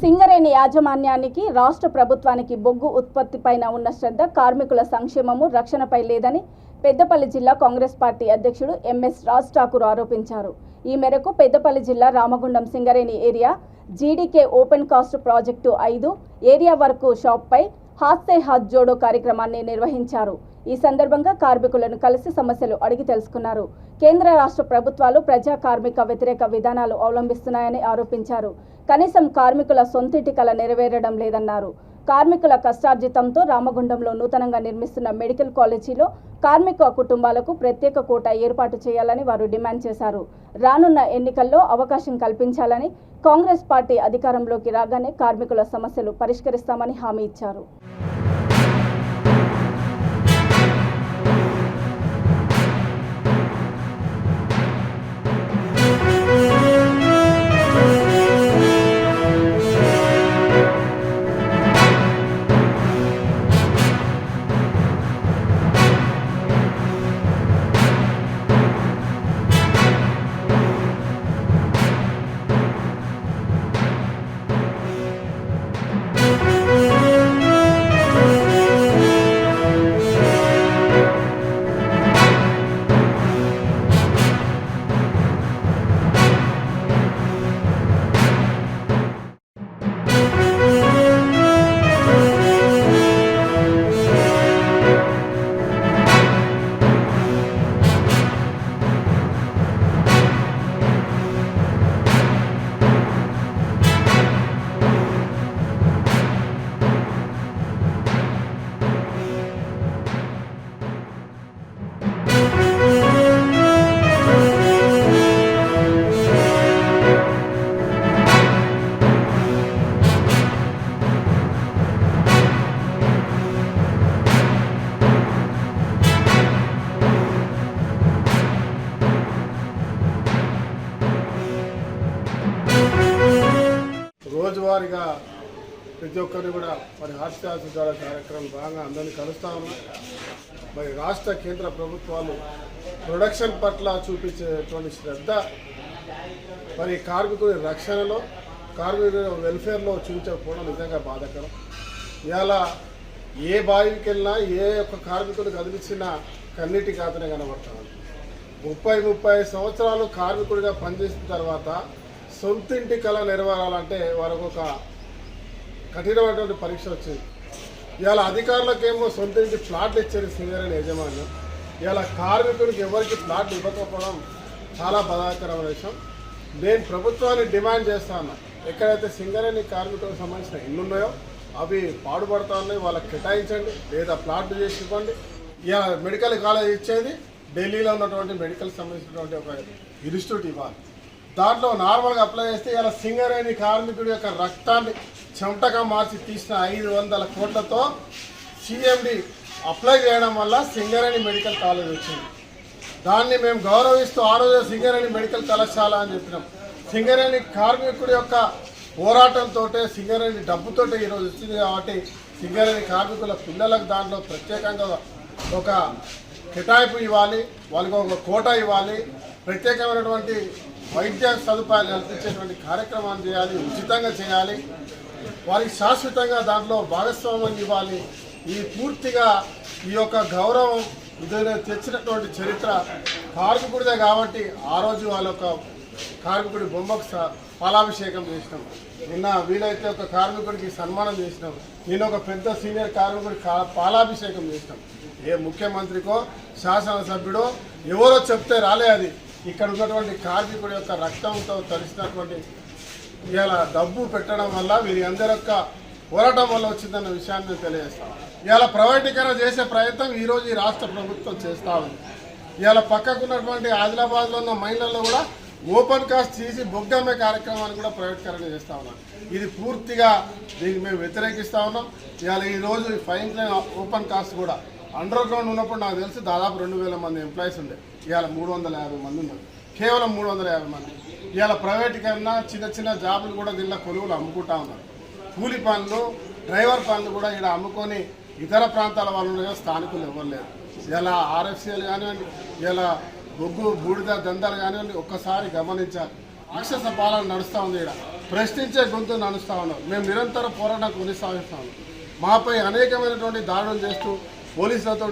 సింగరేణి యాజమాన్యానికి రాష్ట్ర ప్రభుత్వానికి బొగ్గు ఉత్పత్తిపైన ఉన్న శ్రద్ధ కార్మికుల సంక్షేమము రక్షణపై లేదని పెద్దపల్లి జిల్లా కాంగ్రెస్ పార్టీ అధ్యక్షుడు ఎంఎస్ రాజ్ ఠాకూర్ ఆరోపించారు. ఈ మేరకు పెద్దపల్లి జిల్లా Ramagundam Singareni area GDK open cast project ఐదు ఏరియా వరకు షాప్పై హాత్ సే హాత్ జోడో కార్యక్రమాన్ని నిర్వహించారు. ఈ సందర్భంగా కార్మికులను కలిసి సమస్యలు అడిగి తెలుసుకున్నారు. కేంద్ర రాష్ట్ర ప్రభుత్వాలు ప్రజా కార్మిక వ్యతిరేక విధానాలు అవలంబిస్తున్నాయని ఆరోపించారు. కనీసం కార్మికుల సొంతింటి కల నెరవేరడం లేదన్నారు. కార్మికుల కష్టార్జితంతో రామగుండంలో నూతనంగా నిర్మిస్తున్న మెడికల్ కాలేజీలో కార్మిక కుటుంబాలకు ప్రత్యేక కోట ఏర్పాటు చేయాలని వారు డిమాండ్ చేశారు. రానున్న ఎన్నికల్లో అవకాశం కల్పించాలని కాంగ్రెస్ పార్టీ అధికారంలోకి రాగానే కార్మికుల సమస్యలు పరిష్కరిస్తామని హామీ ఇచ్చారు. రోజువారీగా ప్రతి ఒక్కరిని కూడా మరి హాస్యాస ద్వారా కార్యక్రమం బాగా అందరినీ కలుస్తా ఉన్నాం. మరి రాష్ట్ర కేంద్ర ప్రభుత్వాలు ప్రొడక్షన్ పట్ల చూపించేటువంటి శ్రద్ధ మరి కార్మికుడి రక్షణలో కార్మికుల వెల్ఫేర్లో చూపించకపోవడం నిజంగా బాధకరం. ఇలా ఏ బావికి వెళ్ళినా ఏ ఒక్క కార్మికుడు కదిలిచ్చినా కన్నీటి కాతనే కనబడతాను ముప్పై ముప్పై సంవత్సరాలు కార్మికుడిగా పనిచేసిన తర్వాత సొంతింటి కళ నెరవేరాలంటే వారికి ఒక కఠినమైనటువంటి పరీక్ష వచ్చింది. ఇవాళ అధికారులకేమో సొంతింటి ప్లాట్లు ఇచ్చారు సింగరేణి యజమాని ఇవాళ కార్మికుడికి ఎవరికి ప్లాట్లు ఇవ్వకపోవడం చాలా బాధాకరమైన విషయం. నేను ప్రభుత్వాన్ని డిమాండ్ చేస్తా ఉన్నా ఎక్కడైతే సింగరేణి కార్మికులకు సంబంధించిన ఇల్లు ఉన్నాయో అవి పాడుపడతా ఉన్నాయి. వాళ్ళకి కేటాయించండి లేదా ప్లాట్లు చేసి ఇవ్వండి. ఇలా మెడికల్ కాలేజ్ ఇచ్చేది ఢిల్లీలో ఉన్నటువంటి మెడికల్ సంబంధించినటువంటి ఒక ఇన్స్టిట్యూట్ ఇవ్వాలి. దాంట్లో నార్మల్గా అప్లై చేస్తే ఇలా సింగరేణి కార్మికుడి యొక్క రక్తాన్ని చెమటగా మార్చి తీసిన ఐదు వందల కోట్లతో సిఎండి అప్లై చేయడం వల్ల సింగరేణి మెడికల్ కాలేజ్ వచ్చింది. దాన్ని మేము గౌరవిస్తూ ఆ రోజు సింగరేణి మెడికల్ కళాశాల అని చెప్పినాం. సింగరేణి కార్మికుడి యొక్క పోరాటంతో సింగరేణి డబ్బుతో ఈరోజు వచ్చింది కాబట్టి సింగరేణి కార్మికుల పిల్లలకు దాంట్లో ప్రత్యేకంగా ఒక కేటాయింపు ఇవ్వాలి వాళ్ళకి ఒక కోట ఇవ్వాలి. ప్రత్యేకమైనటువంటి వైద్య సదుపాయాలు కల్పించేటువంటి కార్యక్రమాన్ని చేయాలి ఉచితంగా చేయాలి. వారికి శాశ్వతంగా దాంట్లో భాగస్వామ్యం ఇవ్వాలి. ఈ పూర్తిగా ఈ యొక్క గౌరవం ఇదైనా తెచ్చినటువంటి చరిత్ర కార్మికుడిదే కాబట్టి ఆ రోజు వాళ్ళ యొక్క కార్మికుడి బొమ్మకు పాలాభిషేకం చేసినాం. నిన్న వీలైతే ఒక కార్మికుడికి సన్మానం చేసినాం. నేను ఒక పెద్ద సీనియర్ కార్మికుడికి కా- పాలాభిషేకం చేసినాం. ఏ ముఖ్యమంత్రికో శాసనసభ్యుడో ఎవరో చెప్తే రాలే అది. ఇక్కడ ఉన్నటువంటి కార్మికుడి యొక్క రక్తంతో తడిసినటువంటి ఇలా డబ్బు పెట్టడం వల్ల వీరి అందరి యొక్క పోరాటం వల్ల వచ్చిందన్న విషయాన్ని తెలియజేస్తాం. తెలియజేస్తాను ఇలా ప్రైవేటీకరణ చేసే ప్రయత్నం ఈరోజు ఈ రాష్ట్ర ప్రభుత్వం చేస్తూ ఉంది. ఇవాళ పక్కకున్నటువంటి ఆదిలాబాద్లో ఉన్న మైన్లలో కూడా ఓపెన్ కాస్ట్ తీసి బొగ్గమ్మే కార్యక్రమాన్ని కూడా ప్రైవేటీకరణ చేస్తూ ఉన్నాం ఇది పూర్తిగా దీనికి మేము వ్యతిరేకిస్తూ ఉన్నాం. ఇవాళ ఈరోజు ఈ ఫైన్ లైన్ ఓపెన్ కాస్ట్ కూడా అండర్ గ్రౌండ్ ఉన్నప్పుడు నాకు తెలిసి దాదాపు రెండు వేల మంది ఎంప్లాయీస్ ఉండే. ఇవాళ మూడు వందల యాభై మంది ఉన్నారు. కేవలం మూడు వందల యాభై మంది. ఇవాళ కన్నా చిన్న చిన్న జాబులు కూడా దీనిలో కొలువులు అమ్ముకుంటా ఉన్నారు. కూలి పనులు డ్రైవర్ పనులు కూడా ఇక్కడ అమ్ముకొని ఇతర ప్రాంతాల వాళ్ళు స్థానికులు ఎవరు లేరు. ఇలా ఆర్ఎఫ్సీలు కానివ్వండి ఇలా బొగ్గు బూడిద దందాలు కానివ్వండి ఒక్కసారి గమనించాలి. రాక్షస పాలన నడుస్తూ ఉంది ఇక్కడ ప్రశ్నించే గొంతు నడుస్తూ ఉన్నారు మేము నిరంతర పోరాటం కొనసాగిస్తాము మాపై అనేకమైనటువంటి దాడులు చేస్తూ పోలీసులతో